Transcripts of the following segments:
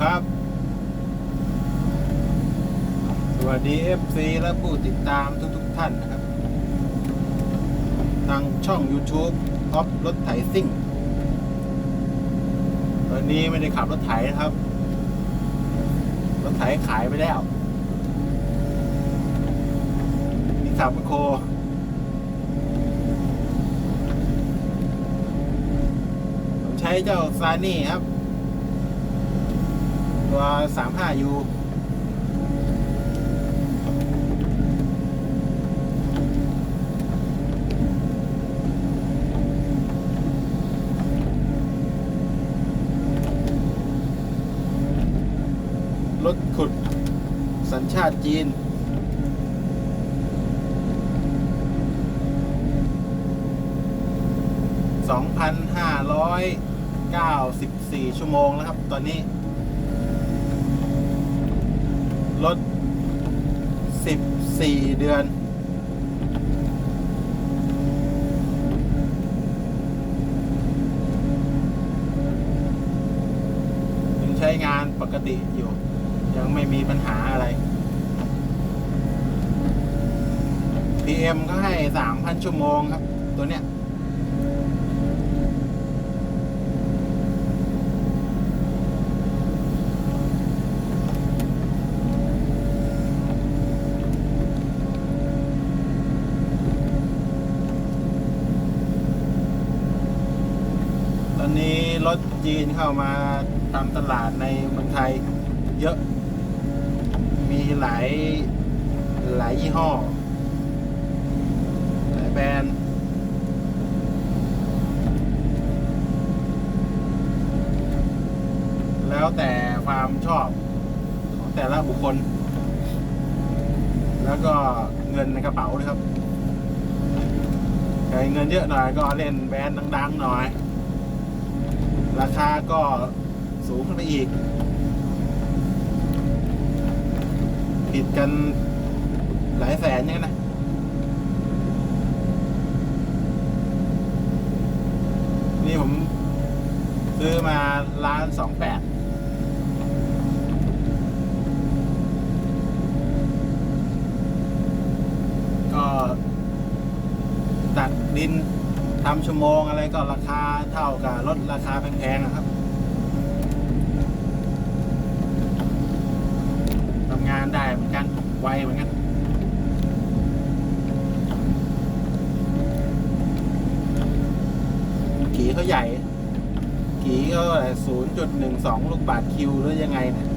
ครับ สวัสดี FC และผู้ติดตามทุกๆทท่านนะครับ ทางช่อง YouTube ท็อปรถไถซิ่ง วันนี้ไม่ได้ขับรถไถนะครับ รถไถขายไปแล้วนี่ขับเป็นโคใช้เจ้าซานี่ครับ ตัว 35U รถขุดสัญชาติจีน 2,594 ชั่วโมงแล้วครับ ตอนนี้ รถ14 เดือน ยังใช้งานปกติอยู่ ยังไม่มีปัญหาอะไร PM ก็ให้ 3,000 ชั่วโมงครับ ตัวเนี้ย นนี้รถจีนเข้ามาทำตลาดในเมืองไทยเยอะ มีหลายหลายยี่ห้อ หลายแบรนด์แล้วแต่ความชอบของแต่ละบุคคล แล้วก็เงินในกระเป๋าด้วยครับใครเงินเยอะหน่อยก็เล่นแบรนด์ดังๆหน่อย ราคาก็สูงขึ้นไปอีกผิดกันหลายแสนเนี่ยนะนี่ผมซื้อมาล้านสองแปด ก็ตัดดิน ทำชั่วโมงอะไรก็ราคาเท่ากับรถราคาแพงๆนะครับทำงานได้เหมือนกันไวเหมือนกันกี่เขาใหญ่กี่ก็ศูนย์จุดหนึ่งสองลูกบาทคิวหรือยังไงเนี่ย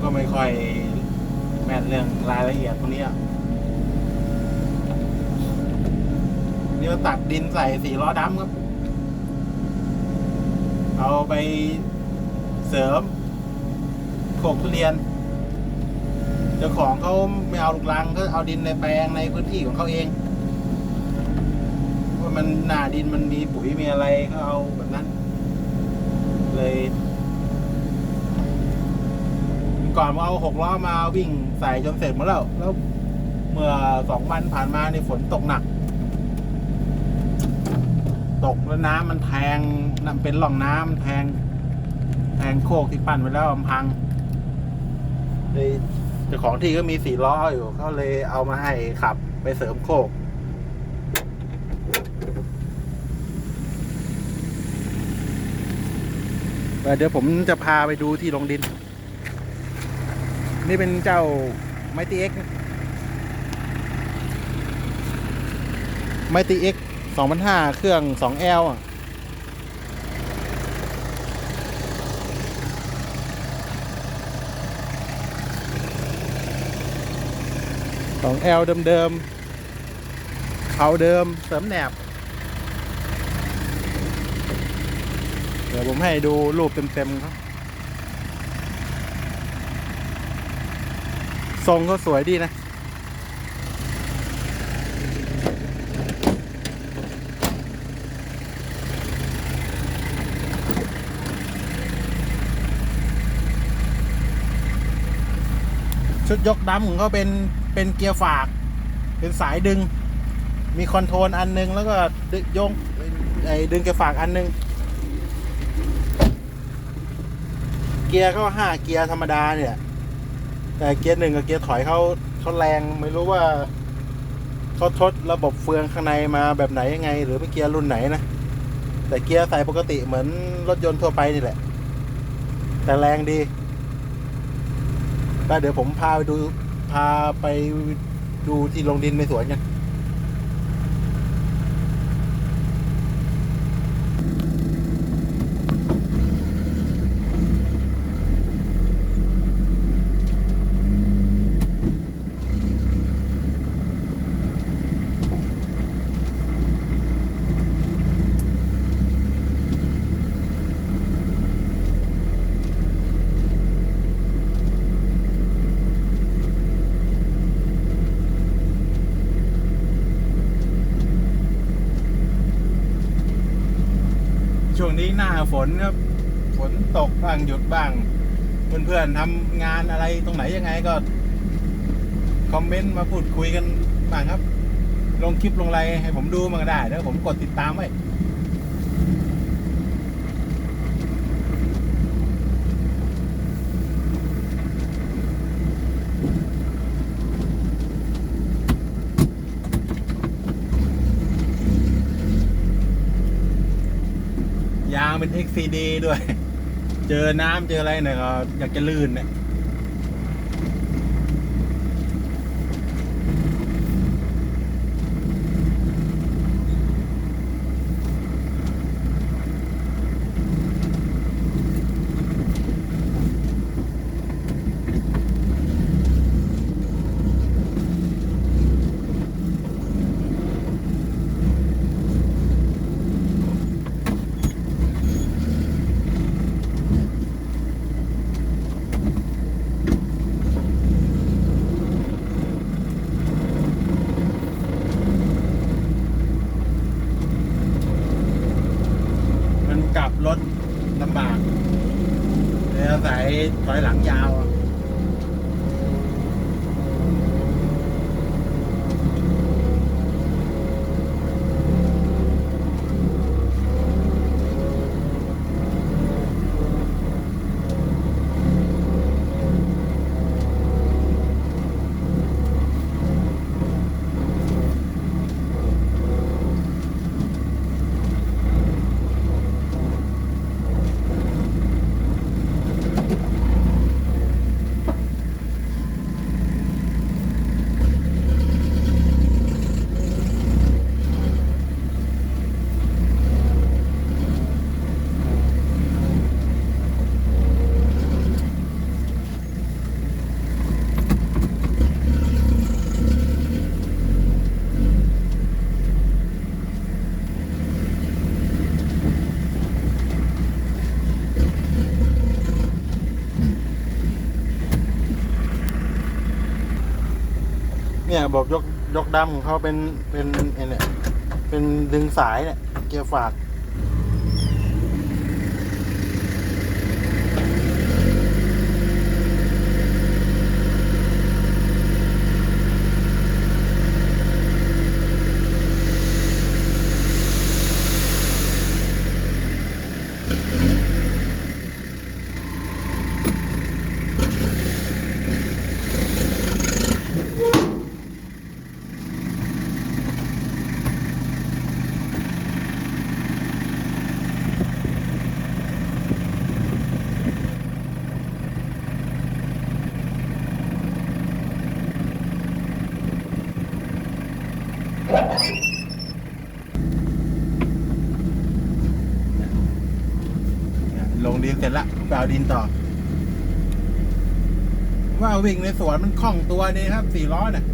ก็ไม่ค่อยแม่นเรื่องรายละเอียดตรงนี้อะ นี่ก็ตัดดินใส่สีล้อดำครับ เอาไปเสริมโขกทุเรียน เจ้าของเขาไม่เอาลูกรังก็เอาดินในแปลงในพื้นที่ของเขาเองว่ามันหนาดินมันมีปุ๋ยมีอะไรเขาเอาแบบนั้น เลยก่อนเอาหกล้อมาวิ่งใส่จนเสร็จหมาแล้ว แล้ว เมื่อสองวันผ่านมาในฝนตกหนัก ตกแล้วน้ำมันแทงน้ำเป็นหล่องน้ำแทง แทงโคกที่ปั้นไว้แล้วมันพังเลยเจ้าของที่ก็มีสี่ล้ออยู่เขาเลยเอามาให้ขับไปเสริมโคกเดี๋ยวผมจะพาไปดูที่ลงดิน นี่เป็นเจ้าไมตีเอ็กไมตีเอ็ก สองพันห้าเครื่องสองแอลสองแอลเดิมๆเขาเดิมเสริมแหนบ เดี๋ยวผมให้ดูรูปเต็มๆครับทรงก็สวยดีนะ ชุดยกดัมของเขาเป็นเป็นเกียร์ฝาก เป็นสายดึง มีคอนโทรลอันนึง แล้วก็ยกไอ้ดึงเกียร์ฝากอันนึง เกียร์ก็ห้าเกียร์ธรรมดาเนี่ย แต่เกียร์หนึ่งกับเกียร์ถอยเขาเขาแรงไม่รู้ว่าเขาทดระบบเฟืองข้างในมาแบบไหนยังไง หรือเป็นเกียร์รุ่นไหนนะแต่เกียร์ใส่ปกติเหมือนรถยนต์ทั่วไปนี่แหละ แต่แรงดี ก็เดี๋ยวผมพาไปดูพาไปดูที่ลงดินในสวนกัน นี้หน้าฝนครับ ฝนตกบ้างหยุดบ้าง เพื่อนๆทำงานอะไรตรงไหนยังไงก็ คอมเมนต์มาพูดคุยกันบ้างครับ ลงคลิปลงไลน์ให้ผมดูมันก็ได้แล้วผมกดติดตามไว้ ยางเป็น XCD ด้วย เจอน้ำเจออะไรเนี่ยก็อยากจะลื่นเนี่ย มันก ลับรถลำบากเลยอาศัยถอยหลังยาวอะ เนี่ยบอกยกยกดำของเขาเป็นเป็นเนี่ยเป็นดึงสายเนี่ยเกียร์ฝาก ร็จละไปเอาดินต่อ ว่าวิ่งในสวนมันคล่องตัวนี่ครับสี่ล้อเนี่ย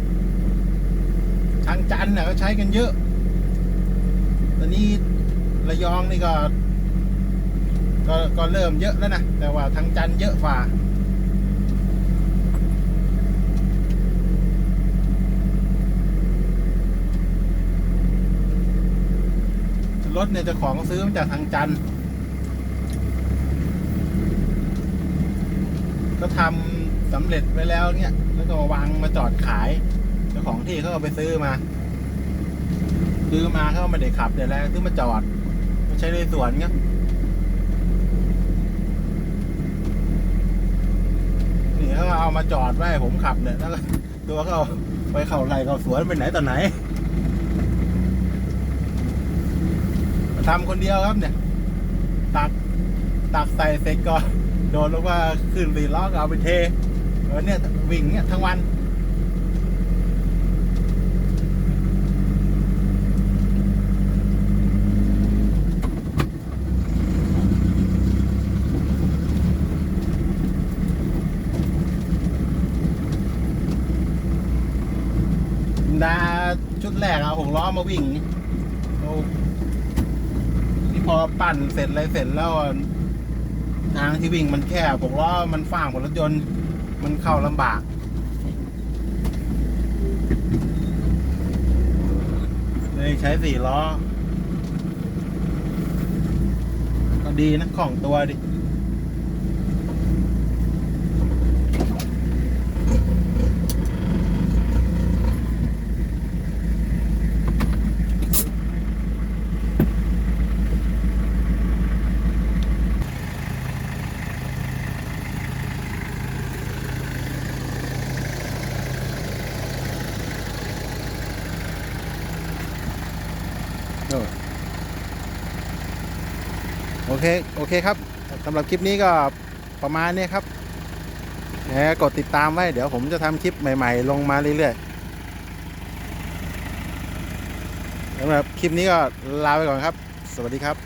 ทางจันเนี่ยก็ใช้กันเยอะ ตอนนี้ระยองนี่ก็ ก็ก็เริ่มเยอะแล้วนะ แต่ว่าทางจันเยอะกว่ารถเนี่ยจะของซื้อมาจากทางจันทร์ ก็ทำสำเร็จไว้แล้วเนี่ยแล้วก็มาวางมาจอดขายเจ้าของที่เขาก็ไปซื้อมา ซื้อมาเขาไม่ได้ขับเดี๋ยวแล้วซื้อมาจอดมาใช้ในสวนเงี้ยนี่เขาเอามาจอดไว้ผมขับเนี่ยแล้วก็ตัวเขาไปเข่าไหลเข่าสวนไปไหนต่อไหนทำคนเดียวครับเนี่ย ตักตักใส่เสร็จก็ โดนลงว่าขึ้นสี่ล้อก็เอาไปเทเออเนี่ยวิ่งเนี่ยทั้งวันดาชุดแรกเอาหกล้อมาวิ่งโอ้นี่พอปั่นเสร็จอะไรเสร็จแล้ว ทางที่วิ่งมันแคบหกล้อมันฟ่างกว่ารถยนต์ มันเข้าลำบาก เลยใช้สี่ล้อ ก็ดีนะของตัวดิ โอเค โอเคครับสำหรับคลิปนี้ก็ประมาณนี้ครับแหมกดติดตามไว้ เดี๋ยวผมจะทำคลิปใหม่ ๆ ลงมาเรื่อยๆสำหรับคลิปนี้ก็ลาไปก่อนครับ สวัสดีครับ